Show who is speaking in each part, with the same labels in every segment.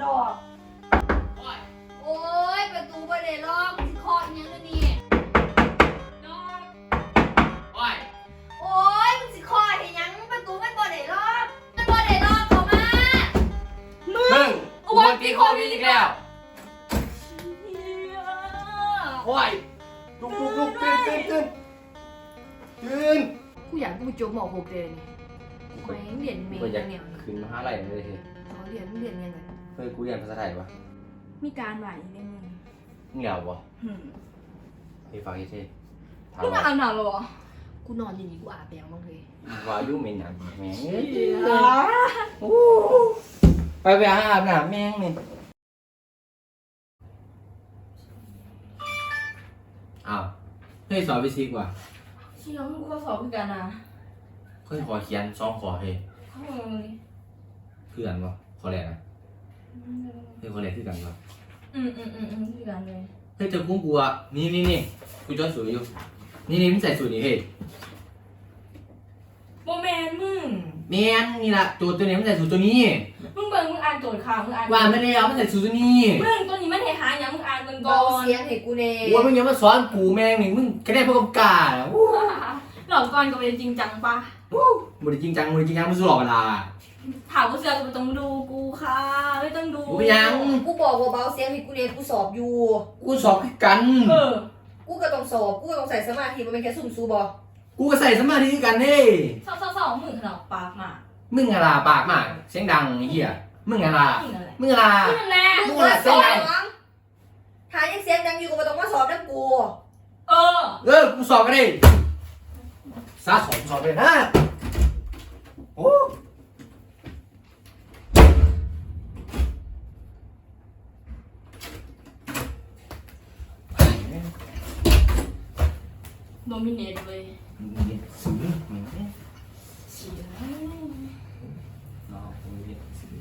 Speaker 1: หลอก
Speaker 2: โอ้ยประตูบ่ได้ล็อกสิเคาะอิหยังเดี๋ยวนี้
Speaker 3: โอ้ย
Speaker 2: โอ้ยมึงสิเคาะเห็นยังประตูมันบ่ได้ล็อกมันบ่ได้ล็อกเข้ามา
Speaker 3: มึงกูโดนตีโควิดอีกแล้ว
Speaker 1: เฮีย
Speaker 3: โอ้ยลุกลุกลุกตื่นตื่นตื่นตื่น
Speaker 2: กูอยากกูจบหมอหกเลยนี่แม่งเรียนเมย์
Speaker 3: กูอยาก
Speaker 2: เนี่ย
Speaker 3: ขึ้นมหาลัยเลยเฮ้ย
Speaker 2: เขาเรียนเรียนยังไง
Speaker 3: เฮ้ยกูเรียนภาษาไทยวะ
Speaker 1: มีการไหวในมึง
Speaker 3: เหงาวะ
Speaker 1: หืม
Speaker 3: เฮ้ยฟังเท่ๆถาม
Speaker 1: มึง
Speaker 3: ว่า
Speaker 1: อ่านหนาวเหรอ
Speaker 2: กูนอนอยู่นี่กูอาบแดงบ้างเลย
Speaker 3: วายุเมนหนังแม่งเอ้ย
Speaker 1: เฮีย
Speaker 3: โอ้ไปไปหาอาบน้ำแม่งนี่อ้าวเฮ้ยสอบฟิสิกส์ว่ะ
Speaker 1: เชี่ยมึงก็สอบคือกันนะ
Speaker 3: เฮ้ยขอเขียนสองขอเฮ้ย
Speaker 1: เข้ามาเลย
Speaker 3: เพื่อนวะขอแรกนะ เฮ้ยขอแรกคือกันวะ
Speaker 1: อืมอืมอืมอืมคือกันเลย
Speaker 3: เฮ้ยเจอกุ้งกูอะนี่นี่นี่กูจอดสูตรอยู่ นี่นี่มึงใส่สูตรนี่เฮ้ย
Speaker 1: โมแมนมึง
Speaker 3: แมนนี่ละโจทย์ตัวนี้มึงใส่สูตรตัวนี้
Speaker 1: มึงเบิ่งมึงอ่านโจทย์ข่าวมึงอ่าน
Speaker 3: ว่าไม่ได้เอามึงใส่สูตรตัวนี้
Speaker 1: มึงตัวนี้มันเหหาอย่างมึงอ่านมึงก่
Speaker 2: เบา
Speaker 1: อน
Speaker 2: เสียงให้กูเน่
Speaker 3: โอ้ยมึงยังมาสอนกูแม่งนี่มึงแค่ได้พวกกาอะวู้
Speaker 1: หลอกก่อนก็เป็นจริงจังปะ
Speaker 3: วู้มึงจริงจังมึงจริงจังมึงสู้หลอกเวลา
Speaker 1: ถามว่าเสือกูต้องดูกูค่ะ ไม่ต้องดู
Speaker 3: กูไปยัง
Speaker 2: กูบอกว่าเบาเสียงให้กูเน่กูสอบอยู่
Speaker 3: กูสอบคือกัน
Speaker 1: เออ
Speaker 2: กูก็ต้องสอบ กูก็ต้องใส่สมาธิมันเป็นแค่ซุ่มซูบอ
Speaker 3: กูก็ใส่สมาธิคือกันเฮ้ย
Speaker 1: สองสองสองมึงขนาดปากมา
Speaker 3: มึงอะไรปากมาก เสียงดังไอ้เหี้ยมึงอะไร
Speaker 1: มึงอะไร
Speaker 3: มึงอะไร
Speaker 1: มึงนั่นแหละ
Speaker 2: มึง
Speaker 3: กู
Speaker 2: มา
Speaker 3: น่ะ
Speaker 2: ส
Speaker 3: เสีย
Speaker 2: อง
Speaker 3: ดัง
Speaker 2: บถ้ายังเสียงดังอยู่ก็บ่ต้องมาสอบนะกู
Speaker 1: เออ
Speaker 3: เออกูสอบกันดิซาสอบสอบเลยนะโอ้
Speaker 1: โดมิเนตเลย
Speaker 3: ซื้อ
Speaker 1: เฉีย
Speaker 3: น้องกูเรียนซื้อ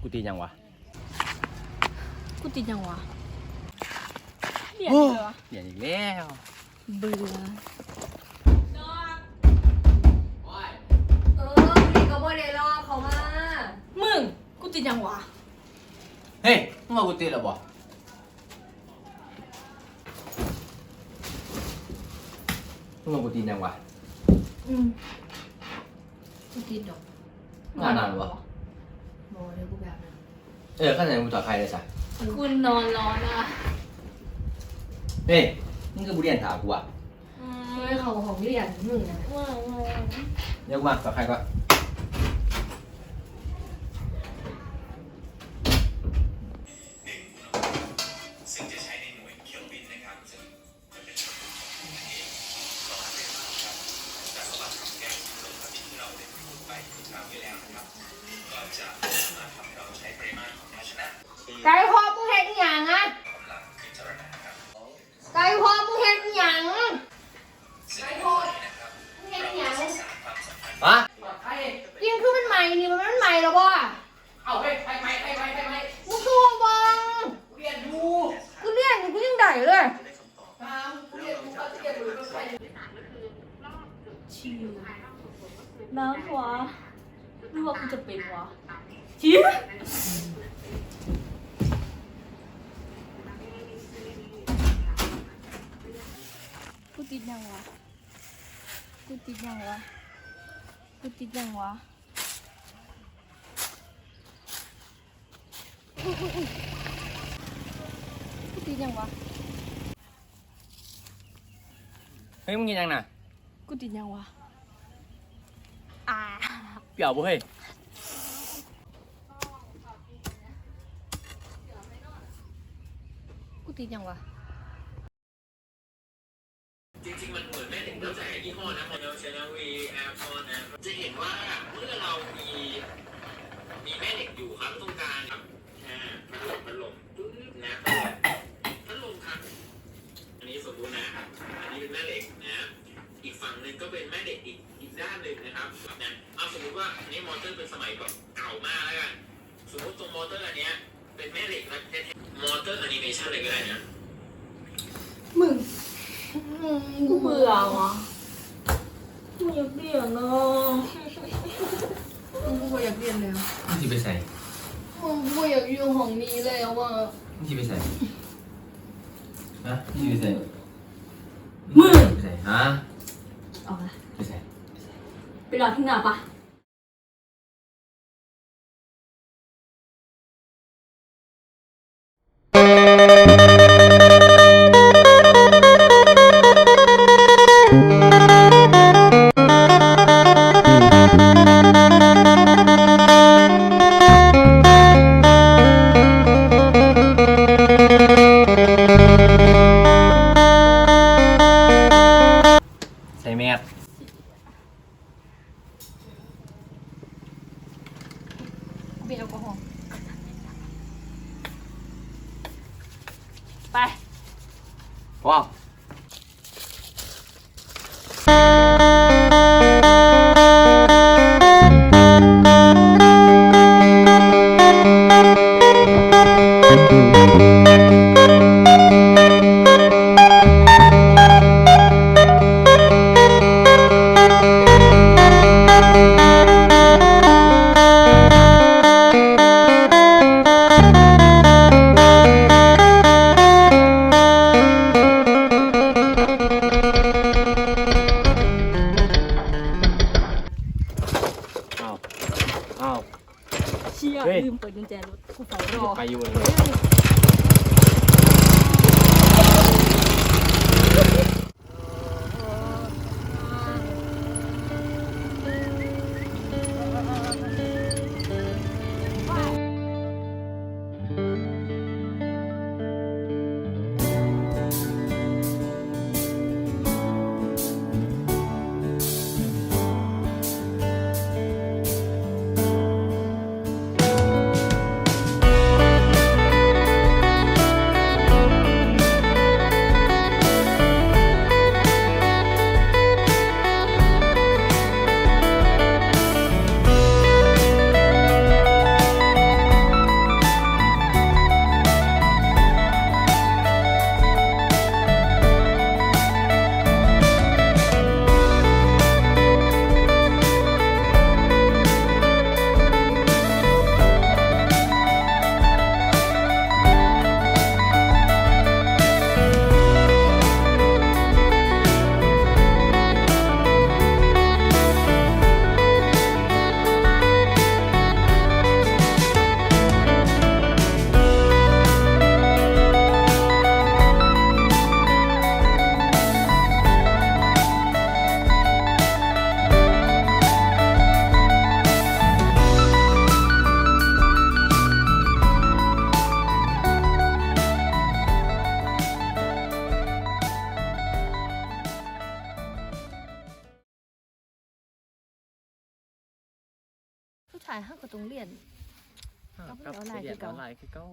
Speaker 3: กูตี
Speaker 1: ดยังวะเฮ้
Speaker 3: ยมึงมากูตีแล้วบ่มึงมากูตียังวะ
Speaker 1: อืม
Speaker 2: กูติดดอก
Speaker 3: งานนานวะ
Speaker 2: บ่ได้กูแบบนั้น
Speaker 3: เออข้างในมึงต่อใครเลยสัก
Speaker 1: คุณนอนร้อนอะ
Speaker 3: เฮ้ยมึงก็บุเรียนถามกูอะ
Speaker 1: อื
Speaker 2: เฮ้ยเขาของเรียนมึงนะ
Speaker 1: ว้าวว้าว
Speaker 3: เดี๋ยวกูมาต่อใครก็
Speaker 4: ซึ่ง ความสัมพันธ์
Speaker 3: มา
Speaker 2: ยิงคือมันใหม่นี่มันมันใหม่แล้วบ่
Speaker 3: เอาไปไปไปไปไปไป
Speaker 2: กูตัวบัง
Speaker 3: เรียนรู้
Speaker 2: กูเรียนอยู่กูยังได้เลย
Speaker 3: ตามกูเรียนรู้เขาจะเรียนรู้ก็ใช่
Speaker 1: ชิวน้ำวะหรือว่ากูจะเป็นวะชิวกูติดยังวะกูติดยังวะ กูติดยังวะอุ๊ยอุ๊ยอุ๊ยกูติดยังวะ
Speaker 3: เฮ้ยมึงกินยังน่ะ
Speaker 1: กูติดยังวะอ่า
Speaker 3: เปรี้ยวบ่เฮ้ย
Speaker 2: กูติดยังวะ
Speaker 4: จริงๆมันเหมื นแม่เหล็กแล้วแต่ยี่ห้อนะโมเดลเชนาวีแอร์พอร์นะจะเห็นว่าเมื่อเรามีมีแม่เหล็กอยู่ครับตรงกลางครับอ่าพัดลมพัดลมปึ๊บนะพัดลมครับ อันนี้สมมุตินะอันนี้เป็นแม่เหล็กนะอีกฝั่งหนึ่งก็เป็นแม่เหล็กอีกอีกด้านหนึ่งนะครับนั้นเอาสมมติว่าอันนี้มอเตอร์เป็นสมัยแบบเก่ามากแล้วกันสมมติตรงมอเตอร์อันเนี้ยเป็นแม่เหล็กนะมอเตอร์แอนิเมชันเลยก็ได้นะ
Speaker 5: มึง กูเบื่อว่ะกูอยากเปลี่ยนเนาะกูบ่อยากเปลี่ยนแล้ว
Speaker 2: มึงสิไปใส่
Speaker 5: มึงกูอยากอยู่ห้องนี้แล้วอะ
Speaker 2: มึงสิไปใส่ฮะมึงสิไปใส่
Speaker 1: มึง
Speaker 2: ไปใส่ฮะ
Speaker 1: ออกละ
Speaker 2: ไปใส่
Speaker 1: ไปรอที่หน้าปะ ไป
Speaker 2: ว้าว อ้าว
Speaker 1: เชี่ย
Speaker 2: เฮ้ย
Speaker 1: ลืมเปิดกุญแจรถกูเฝ้ารอ
Speaker 2: ไปอยู่เลย
Speaker 3: ชายห้าก็ต้องเรียน
Speaker 2: กับเสียออนไลน์คือเก้า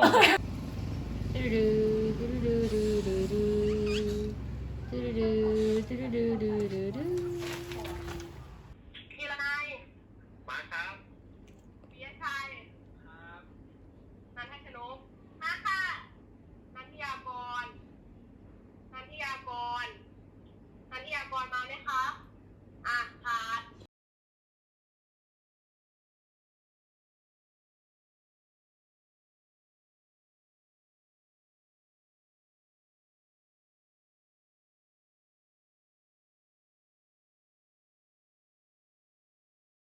Speaker 3: 왕.
Speaker 2: 뚜루루루루루루 뚜루루루루루루